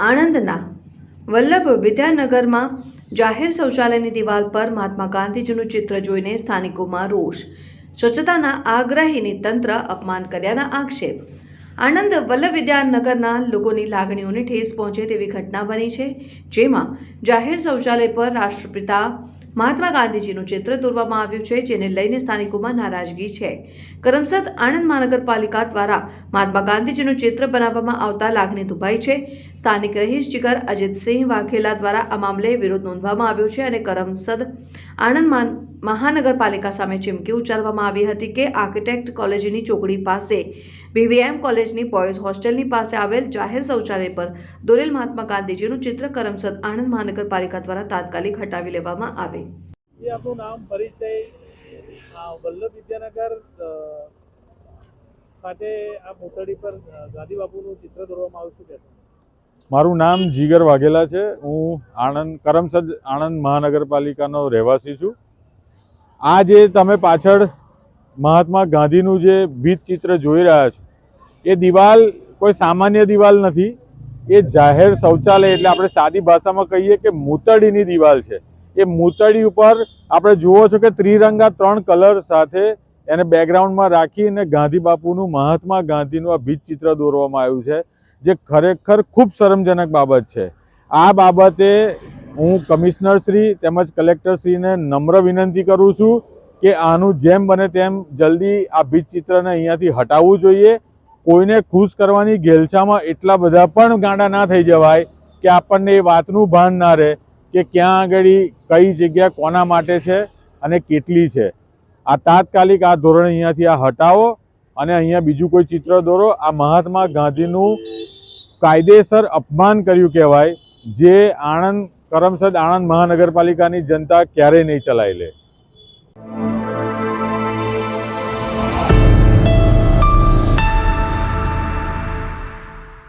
આણંદના વલ્લભ વિદ્યાનગરમાં જાહેર શૌચાલયની દિવાલ પર મહાત્મા ગાંધીજીનું ચિત્ર જોઈને સ્થાનિકોમાં રોષ. સ્વચ્છતાના આગ્રહીની તંત્ર અપમાન કર્યાના આક્ષેપ. આણંદ વલ્લભ વિદ્યાનગરના લોકોની લાગણીઓને ઠેસ પહોંચે તેવી ઘટના બની છે, જેમાં જાહેર શૌચાલય પર રાષ્ટ્રપિતા મહાત્મા ગાંધીજીનું ચિત્ર દોરવામાં આવ્યું છે, જેને લઈને સ્થાનિકોમાં નારાજગી છે. કરમસદ આણંદ મહાનગરપાલિકા દ્વારા મહાત્મા ગાંધીજીનું ચિત્ર બનાવવામાં આવતા લાગણી દુભાઈ છે. સ્થાનિક રહીશ જીગર અજીતસિંહ વાઘેલા દ્વારા આ મામલે વિરોધ નોંધવામાં આવ્યો છે અને કરમસદ આણંદ મહાનગરપાલિકા સામે ચીમકી ઉચ્ચારવામાં આવી હતી કે આર્કિટેક્ટ કોલેજની ચોકડી પાસે બીવીએમ કોલેજની બોયઝ હોસ્ટેલની પાસે આવેલ જાહેર શૌચાલય પર દોરેલ મહાત્મા ગાંધીજીનું ચિત્ર કરમસદ આણંદ મહાનગરપાલિકા દ્વારા તાત્કાલિક હટાવી લેવામાં આવે. આપણું આપનું નામ પરિચય વલ્લભ વિદ્યાનગર ખાતે આ પૂતળી પર ગાંધી બાપુનું ચિત્ર દોરવામાં આવ્યું છે મારું નામ જીગર વાઘેલા છે. હું આણંદ કરમસદ આણંદ મહાનગરપાલિકાનો રહેવાસી છું. આ જે તમે પાછળ મહાત્મા ગાંધીનું જે ભીત ચિત્ર જોઈ રહ્યા છો, એ દિવાલ કોઈ સામાન્ય દિવાલ નથી. એ જાહેર શૌચાલય એટલે આપણે સાદી ભાષામાં કહીએ કે મૂતળીની દિવાલ છે. એ મૂતળી ઉપર આપણે જુઓ છો કે ત્રિરંગા ત્રણ કલર સાથે એને બેકગ્રાઉન્ડમાં રાખીને ગાંધી બાપુનું, મહાત્મા ગાંધીનું આ ભીત ચિત્ર દોરવામાં આવ્યું છે, જે ખરેખર ખૂબ શરમજનક બાબત છે. આ બાબતે હું કમિશનર શ્રી તેમજ કલેક્ટર શ્રીને નમ્ર વિનંતી કરું છું કે આનું જેમ બને તેમ જલ્દી આ ભીત ચિત્રને અહીંયાથી હટાવવું જોઈએ. કોઈને ખુશ કરવાની ઘેલછામાં એટલા બધા પણ ગાંડા ના થઈ જવાય કે આપણને એ વાતનું ભાન ના રહે કે ક્યાં આગળ કઈ જગ્યા કોના માટે છે અને કેટલી છે. આ તાત્કાલિક આ ધોરણ અહીંયાથી આ હટાવો અને અહીંયા બીજું કોઈ ચિત્ર દોરો. આ મહાત્મા ગાંધીનું કાયદેસર અપમાન કર્યું કહેવાય. જે આણંદ કરમસદ આણંદ મહાનગરપાલિકાની જનતા ક્યારેય નહીં ચલાવી લે.